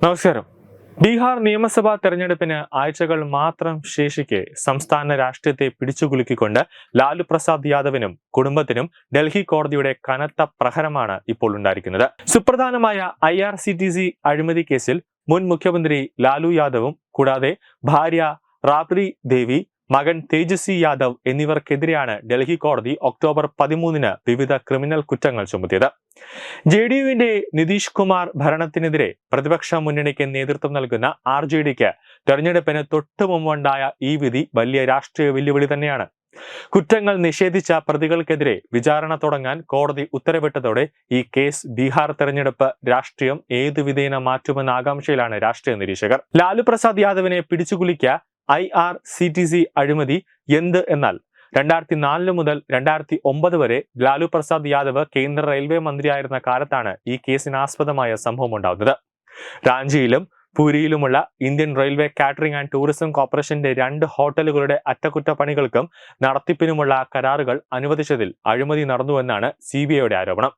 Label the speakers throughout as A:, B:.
A: നമസ്കാരം. ബീഹാർ നിയമസഭാ തെരഞ്ഞെടുപ്പിന് ആഴ്ചകൾ മാത്രം ശേഷിക്കെ സംസ്ഥാന രാഷ്ട്രീയത്തെ പിടിച്ചുകുലുക്കിക്കൊണ്ട് ലാലു പ്രസാദ് യാദവിനും കുടുംബത്തിനും ഡൽഹി കോടതിയുടെ കനത്ത പ്രഹരമാണ് ഇപ്പോൾ ഉണ്ടായിരിക്കുന്നത്. സുപ്രധാനമായ I R C T C അഴിമതി കേസിൽ മുൻ മുഖ്യമന്ത്രി ലാലു യാദവും കൂടാതെ ഭാര്യ റാബ്രി ദേവി മകൻ തേജസ്വി യാദവ് എന്നിവർക്കെതിരെയാണ് ഡൽഹി കോടതി ഒക്ടോബർ പതിമൂന്നിന് വിവിധ ക്രിമിനൽ കുറ്റങ്ങൾ ചുമത്തിയത്. ജെ ഡി യുവിന്റെ നിതീഷ് കുമാർ ഭരണത്തിനെതിരെ പ്രതിപക്ഷ മുന്നണിക്ക് നേതൃത്വം നൽകുന്ന ആർ ജെ ഡിക്ക് തെരഞ്ഞെടുപ്പിന് തൊട്ടു മുമ്പുണ്ടായ ഈ വിധി വലിയ രാഷ്ട്രീയ വെല്ലുവിളി തന്നെയാണ്. കുറ്റങ്ങൾ നിഷേധിച്ച പ്രതികൾക്കെതിരെ വിചാരണ തുടങ്ങാൻ കോടതി ഉത്തരവിട്ടതോടെ ഈ കേസ് ബീഹാർ തെരഞ്ഞെടുപ്പ് രാഷ്ട്രീയം ഏതു വിധേന മാറ്റുമെന്ന ആകാംക്ഷയിലാണ് രാഷ്ട്രീയ നിരീക്ഷകർ. ലാലു പ്രസാദ് യാദവിനെ പിടിച്ചുകുലിക്ക I R C T C അഴിമതി എന്ത് എന്നാൽ രണ്ടായിരത്തി നാലിന് മുതൽ രണ്ടായിരത്തി ഒമ്പത് വരെ ലാലു പ്രസാദ് യാദവ് കേന്ദ്ര റെയിൽവേ മന്ത്രിയായിരുന്ന കാലത്താണ് ഈ കേസിനാസ്പദമായ സംഭവം ഉണ്ടാകുന്നത്. റാഞ്ചിയിലും പുരിയിലുമുള്ള Indian railway catering and tourism കോർപ്പറേഷന്റെ രണ്ട് ഹോട്ടലുകളുടെ അറ്റകുറ്റപ്പണികൾക്കും നടത്തിപ്പിനുമുള്ള കരാറുകൾ അനുവദിച്ചതിൽ അഴിമതി നടന്നുവെന്നാണ് സി ബി ഐയുടെ ആരോപണം.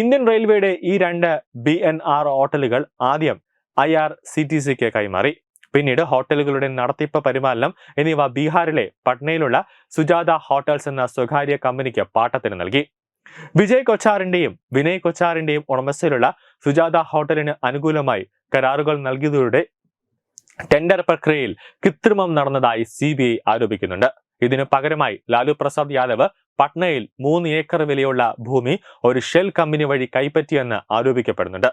A: ഇന്ത്യൻ റെയിൽവേയുടെ ഈ രണ്ട് ബി എൻ ആർ ഹോട്ടലുകൾ ആദ്യം ഐ ആർ സി ടി സിക്ക് കൈമാറി. പിന്നീട് ഹോട്ടലുകളുടെ നടത്തിപ്പ് പരിപാലനം എന്നിവ ബീഹാറിലെ പട്നയിലുള്ള സുജാത ഹോട്ടൽസ് എന്ന സ്വകാര്യ കമ്പനിക്ക് പാട്ടത്തിന് നൽകി. വിജയ് കൊച്ചാറിന്റെയും വിനയ് കൊച്ചാറിന്റെയും ഉടമസ്ഥയിലുള്ള സുജാത ഹോട്ടലിന് അനുകൂലമായി കരാറുകൾ നൽകിയതോടെ ടെൻഡർ പ്രക്രിയയിൽ കൃത്രിമം നടന്നതായി സി ബി ഐ ആരോപിക്കുന്നുണ്ട്. ഇതിനു പകരമായി ലാലു പ്രസാദ് യാദവ് പട്നയിൽ മൂന്ന് ഏക്കർ വിലയുള്ള ഭൂമി ഒരു ഷെൽ കമ്പനി വഴി കൈപ്പറ്റിയെന്ന് ആരോപിക്കപ്പെടുന്നുണ്ട്.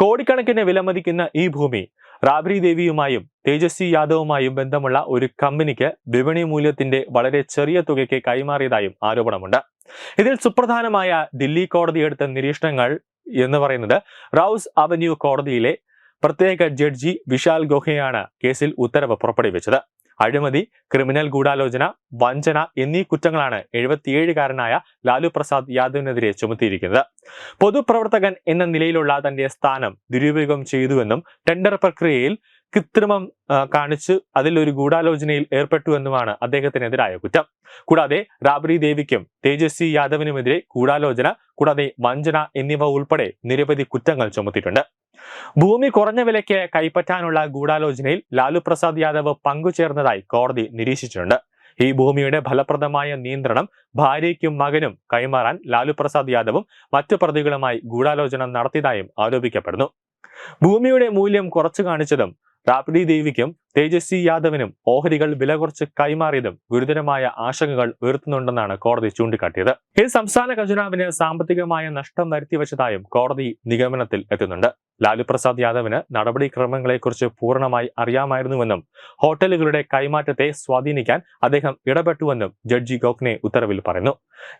A: കോടിക്കണക്കിന് വിലമതിക്കുന്ന ഈ ഭൂമി റാബ്രി ദേവിയുമായും തേജസ്വി യാദവുമായും ബന്ധമുള്ള ഒരു കമ്പനിക്ക് വിപണി മൂല്യത്തിന്റെ വളരെ ചെറിയ തുകയ്ക്ക് കൈമാറിയതായും ആരോപണമുണ്ട്. ഇതിൽ സുപ്രധാനമായ ദില്ലി കോടതി എടുത്ത നിരീക്ഷണങ്ങൾ എന്ന് പറയുന്നത് റൌസ് അവന്യൂ കോടതിയിലെ പ്രത്യേക ജഡ്ജി വിശാൽ ഗോഹയാണ് കേസിൽ ഉത്തരവ് പുറപ്പെടുവിച്ചത്. അഴിമതി ക്രിമിനൽ ഗൂഢാലോചന വഞ്ചന എന്നീ കുറ്റങ്ങളാണ് എഴുപത്തിയേഴുകാരനായ ലാലു പ്രസാദ് യാദവിനെതിരെ ചുമത്തിയിരിക്കുന്നത്. പൊതുപ്രവർത്തകൻ എന്ന നിലയിലുള്ള തന്റെ സ്ഥാനം ദുരുപയോഗം ചെയ്തുവെന്നും ടെൻഡർ പ്രക്രിയയിൽ കൃത്രിമം കാണിച്ച് അതിലൊരു ഗൂഢാലോചനയിൽ ഏർപ്പെട്ടുവെന്നുമാണ് അദ്ദേഹത്തിനെതിരായ കുറ്റം. കൂടാതെ റാബ്രി ദേവിക്കും തേജസ്വി യാദവിനുമെതിരെ ഗൂഢാലോചന കൂടാതെ വഞ്ചന എന്നിവ ഉൾപ്പെടെ നിരവധി കുറ്റങ്ങൾ ചുമത്തിയിട്ടുണ്ട്. ഭൂമി കുറഞ്ഞ വിലയ്ക്ക് കൈപ്പറ്റാനുള്ള ഗൂഢാലോചനയിൽ ലാലു പ്രസാദ് യാദവ് പങ്കുചേർന്നതായി കോടതി നിരീക്ഷിച്ചിട്ടുണ്ട്. ഈ ഭൂമിയുടെ ഫലപ്രദമായ നിയന്ത്രണം ഭാര്യയ്ക്കും മകനും കൈമാറാൻ ലാലു പ്രസാദ് യാദവും മറ്റു പ്രതികളുമായി ഗൂഢാലോചന നടത്തിയതായും ആരോപിക്കപ്പെടുന്നു. ഭൂമിയുടെ മൂല്യം കുറച്ചു കാണിച്ചതും റാബ്രി ദേവിക്കും തേജസ്വി യാദവിനും ഓഹരികൾ വില കുറച്ച് കൈമാറിയതും ഗുരുതരമായ ആശങ്കകൾ ഉയർത്തുന്നുണ്ടെന്നാണ് കോടതി ചൂണ്ടിക്കാട്ടിയത്. ഇത് സംസ്ഥാന ഖജനാവിന് സാമ്പത്തികമായ നഷ്ടം വരുത്തിവെച്ചതായും കോടതി നിഗമനത്തിൽ എത്തുന്നുണ്ട്. ലാലു പ്രസാദ് യാദവിന് നടപടിക്രമങ്ങളെക്കുറിച്ച് പൂർണമായി അറിയാമായിരുന്നുവെന്നും ഹോട്ടലുകളുടെ കൈമാറ്റത്തെ സ്വാധീനിക്കാൻ അദ്ദേഹം ഇടപെട്ടുവെന്നും ജഡ്ജി ഗോഖ്നെ ഉത്തരവിൽ പറയുന്നു.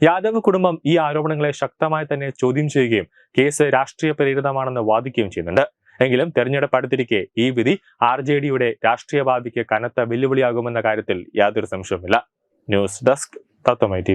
A: യാദവ് കുടുംബം ഈ ആരോപണങ്ങളെ ശക്തമായി തന്നെ ചോദ്യം ചെയ്യുകയും കേസ് രാഷ്ട്രീയ പ്രേരിതമാണെന്ന് വാദിക്കുകയും ചെയ്യുന്നുണ്ട്. എങ്കിലും തെരഞ്ഞെടുപ്പ് അടുത്തിരിക്കെ ഈ വിധി ആർ ജെ ഡിയുടെ രാഷ്ട്രീയ ഭാവിക്ക് കനത്ത വെല്ലുവിളിയാകുമെന്ന കാര്യത്തിൽ യാതൊരു സംശയവുമില്ല. ന്യൂസ് ഡെസ്ക് തത്വമൈ ടി